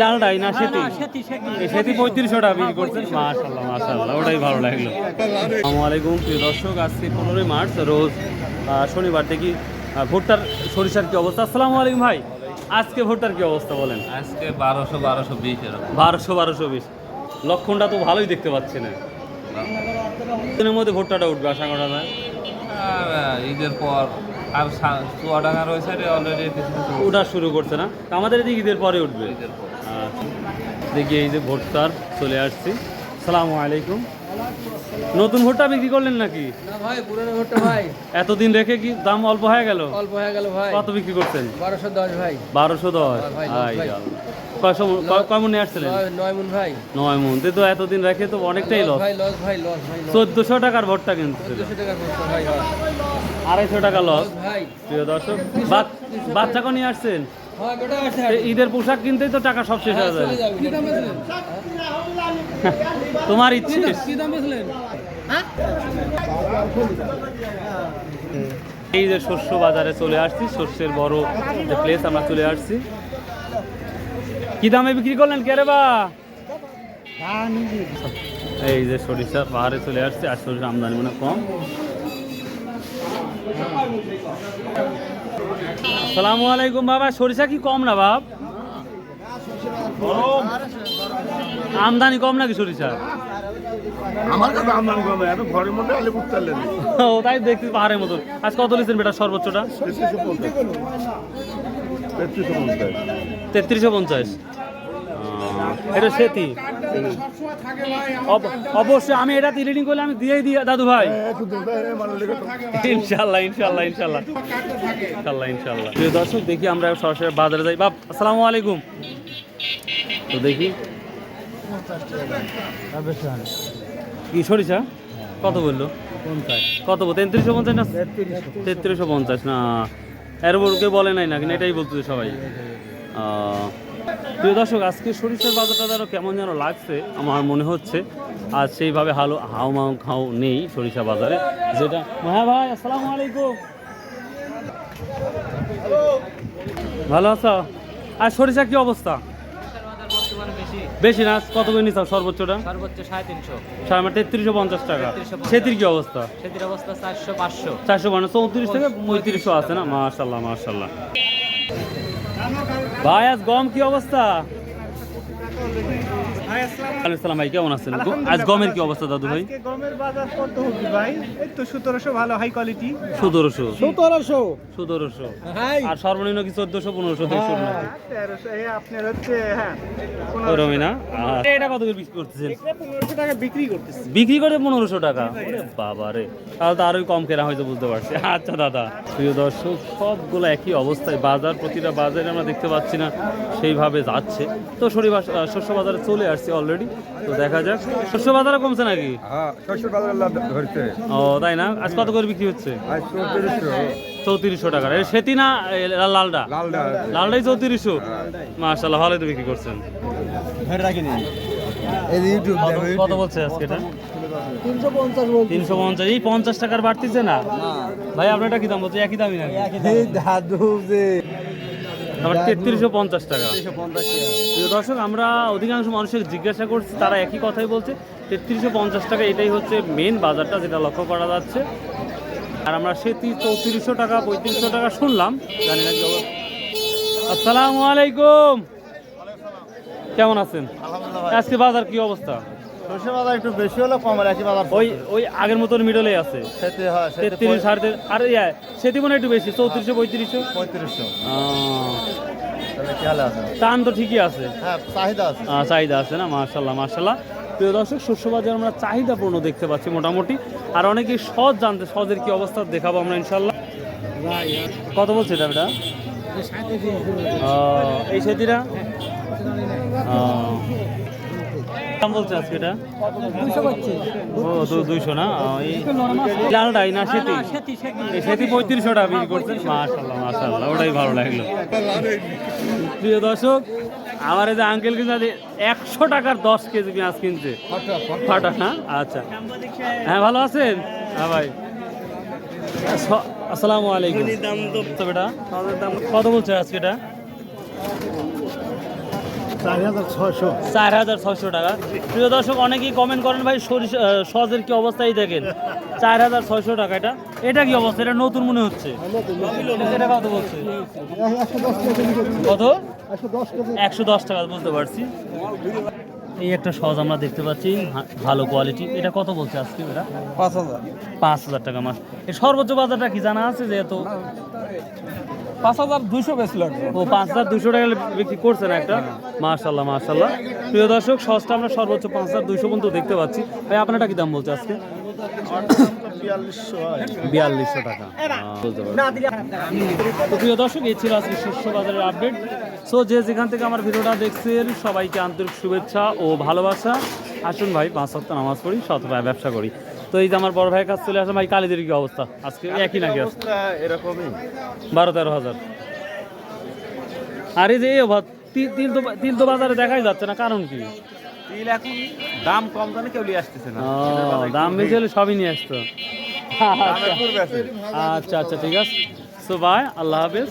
লালটাই না সেটি এই পঁয়ত্রিশশো টাকা বিক্রি করছেন মাশাল্লাহ মাশাল্লাহ ওটাই ভালো লাগল। আসসালামু আলাইকুম প্রিয় দর্শক আজকে পনেরোই মার্চ রোজ শনিবার। দেখি ভুট্টার সরিষার কি অবস্থা? আসসালামু আলাইকুম ভাই আজকে ভুট্টার কি অবস্থা বলেন? আজকে বারোশো বারোশো বিশ এরকম। বারোশো বারোশো বিশ। লক্ষণটা তো ভালোই দেখতে পাচ্ছি না মধ্যে ভুট্টাটা উঠবে আশা করা যায়। ঈদের পর আর সা- চুয়াডাঙ্গা রয়েছে অলরেডি শুরু করছে না? আমাদের এদিকে ঈদের পরে উঠবে। আচ্ছা। দেখি এই যে ভুট্টার চলে আসছি। সালামু আলাইকুম। নতুন ভোটটা বিক্রি করলেন নাকি? না ভাই পুরনো ভোটটা ভাই। এতদিন রেখে কি দাম অল্প হয়ে গেল? অল্প হয়ে গেল ভাই। কত বিক্রি করছেন? বারোশো দশ ভাই। বারোশো দশ? ভাই। কয় আসছিলেন? নয় নয় মন ভাই। নয় মন। তো এতদিন রেখে তো অনেকটাই লস ভাই লস ভাই লস ভাই লস। চোদ্দশো টাকার ভোটটা কিন্তু ভাই হয় আড়াইশো টাকা লস প্রিয় দর্শক বাচ- বাচ্চাকে নিয়ে আসছেন? হ্যাঁ গোটা আছে এ- ঈদের পোশাক কিনতেই তো টাকা সব শেষ হয়ে যাবে। কি দাম বেচলেন তোমার ইচ্ছে। কি এই যে শস্য বাজারে চলে আসছি শস্যের বড় যে প্লেস আমরা চলে আসছি। কি দামে বিক্রি করলেন কে রে বা? এই যে সরিষা পাহাড়ে চলে আসছে আর সরিষা আমদানি মানে কম। আসসালামু আলাইকুম বাবা সরিষা কি কম না বাপ? আমদানি কম নাকি সরিষা? আমার কাছে আমদানি কমে এত ঘরের মধ্যে আলে বুঝতে পারলেন ও তাই দেখতে পাহাড়ের মতন আজ কত লিখছেন বেটা সর্বোচ্চটা? তেত্রিশশো পঞ্চাশ। তেত্রিশশো পঞ্চাশ। এটা সেতি। অবশ্যই আমি এটা রিডিং করলে আমি দিয়েই দিই দাদু ভাই। মানে লেগে তো ইনশাল্লাহ ইনশাল্লাহ ইনশাল্লাহ। ইনশাল্লাহ ইনশাল্লাহ। প্রিয় দর্শক দেখি আমরা সরাসরি বাজারে যাই। বাপ আসসালামু আলাইকুম। তো দেখি। কি সরিষা? কত বলল? কত বল তেত্রিশশো পঞ্চাশ না তেত্রিশশো পঞ্চাশ? না এর বলে নাই না কিন্তু এটাই বলতেছে সবাই। প্রিয় দর্শক আজকে সরিষার বাজারটা যেন কেমন যেন লাগছে আমার মনে হচ্ছে আর সেইভাবে হালো হাও মাও খাও নেই সরিষা বাজারে। যেটা হ্যাঁ ভাই আসসালামু আলাইকুম। ভালো আছো? আর সরিষা কি অবস্থা? বেশি না কত করে নিচ্ছ সর্বোচ্চটা? সর্বোচ্চ সাড়ে তিনশো। সাড়ে তেত্রিশশো পঞ্চাশ টাকা। সেতির কি অবস্থা? সেটির অবস্থা চারশো পাঁচশো। চারশো মানে চৌত্রিশ থেকে পঁয়ত্রিশশো আছে না? মাশাল্লাহ মাশাল্লাহ। ভাই আজ গম কি অবস্থা? আলাইসালাম ভাই কেমন আছেন? আজ গমের কি অবস্থা দাদু ভাই? গমের বাজার কত হবে ভাই? এই তো সতেরোশো ভালো হাই কোয়ালিটি সতেরোশো। সতেরোশো। সতেরোশো। হাই আর সর্বনিম্ন কি চোদ্দশো পনেরোশো দুইশো? তেরোশো এই আপনার হচ্ছে হ্যাঁ ওরমই না? এটা কত করে বিক্রি করতেছেন? এটা পনেরোশো টাকা বিক্রি করতেছে। বিক্রি করে পনেরোশো টাকা? বাবা রে। তাহলে তো আরোই কম কেনা হয়তো বুঝতে পারছি। আচ্ছা দাদা। প্রিয় দর্শক সবগুলো একই অবস্থায়। বাজার প্রতিটা বাজারে আমরা দেখতে পাচ্ছি না সেইভাবে যাচ্ছে। তো শরীর শস্য বাজারে চলে আসছে। অলরেডি তো দেখা যাক। শস্য বাজারে কমছে নাকি? হ্যাঁ ও তাই না? আজ কত করে বিক্রি হচ্ছে? চৌত্রিশশো। টাকা। এই সেতি না এ, লালটা লাল ডাল লালটাই চৌত্রিশশো? মাশাল্লাহ ভালোই তো বিক্রি করছেন। কত- কত বলছে আজকে এটা? তিনশো পঞ্চাশ এই পঞ্চাশ টাকার বাড়তিছে না? ভাই আপনার এটা কি দাম বলছে? একই দামই নাকি? আমার তেত্রিশশো পঞ্চাশ টাকা। প্রিয় দর্শক আমরা অধিকাংশ মানুষের জিজ্ঞাসা করছি তারা একই কথাই বলছে। তেত্রিশশো পঞ্চাশ টাকা এটাই হচ্ছে মেন বাজারটা যেটা লক্ষ্য করা যাচ্ছে। আর আমরা সেটি চৌত্রিশশো টাকা পঁয়ত্রিশশো টাকা শুনলাম। জানি না আসসালামু আলাইকুম। কেমন আছেন? আজকে বাজার কি অবস্থা? শস্য বাজার একটু বেশি হলো কম একই বাজার ওই ওই আগের মতন মিডলে আছে। সেতে হয় তেত্রিশ সাড়ে আর ইয়া সেটি মনে হয় একটু বেশি চৌত্রিশশো পঁয়ত্রিশশো। পঁয়ত্রিশশো। টান তো ঠিকই আছে। হ্যাঁ চাহিদা আছে। চাহিদা আছে না মার্শাল্লাহ মার্শাল্লাহ প্রিয় দর্শক শস্য বাজার আমরা চাহিদাপূর্ণ দেখতে পাচ্ছি মোটামুটি। আর অনেকেই সহজ জানতে সহজের কি অবস্থা দেখাবো আমরা ইনশাল্লাহ কত বলছে এটা আহ, এই সেটিরা দাম বলছে আজকে এটা? ও দু- দুইশো না? লালটাই না সেটি সেটি পঁয়ত্রিশশো টাকা বিক্রি করছেন মাশাল্লাহ মাশাল্লাহ ওটাই ভালো লাগল। প্রিয় দর্শক আমার এই যে আঙ্কেল কিন্তু একশো টাকার দশ কেজি পেঁয়াজ কিনছে। ফাটা হ্যাঁ আচ্ছা। হ্যাঁ ভালো আছেন? হ্যাঁ ভাই। আসসালামু আলাইকুম। দাম তো বেটা কত বলছে আজকে এটা? চার হাজার ছয়শো। চার হাজার ছয়শো টাকা। প্রিয় দর্শক অনেকেই কমেন্ট করেন ভাই সরিষা সজের কি অবস্থায় দেখেন চার হাজার ছয়শো টাকা। এটা এটা কি অবস্থা? এটা নতুন মনে হচ্ছে। এটা কত বলছে? কত? একশো দশ টাকা বুঝতে পারছি। এই একটা সজ আমরা দেখতে পাচ্ছি ভালো কোয়ালিটি এটা কত বলছে আজকে এটা পাঁচ হাজার। পাঁচ হাজার টাকা মাস। এই সর্বোচ্চ বাজারটা কি জানা আছে যে এত পাঁচ হাজার বেশি ও পাঁচ হাজার দুশো টাকা বিক্রি করছেন একটা? মার্শাল্লাহ মার্শাল্লাহ প্রিয় দর্শক আমরা সর্বোচ্চ পাঁচ হাজার দুইশো পর্যন্ত দেখতে পাচ্ছি। ভাই আপনারটা কি দাম বলছে আজকে? বিয়াল্লিশশো বিয়াল্লিশশো টাকা তো প্রিয় দর্শক এই ছিল আজকে শস্য বাজারের আপডেট সো যে যেখান থেকে আমার ভিডিওটা দেখছেন সবাইকে আন্তরিক শুভেচ্ছা ও ভালোবাসা। আসুন ভাই পাঁচ সপ্তাহ নামাজ পড়ি শত ব্যবসা করি। তো এই যে আমার বড় ভাইয়ের কাছ চলে আসে ভাই কালীদের কি অবস্থা? আজকে একই নাকি এরকমই। বারো তেরো হাজার। আর এই যে তিল তো তিল তো বাজারে দেখাই যাচ্ছে না কারণ কি? তিল এখন দাম কম জানে কেউ নিয়ে আসতেছে না। দাম বেশি হলে সবই নিয়ে আসতো। আচ্ছা আচ্ছা আচ্ছা ঠিক আছে। সো বাই আল্লাহ হাফেজ।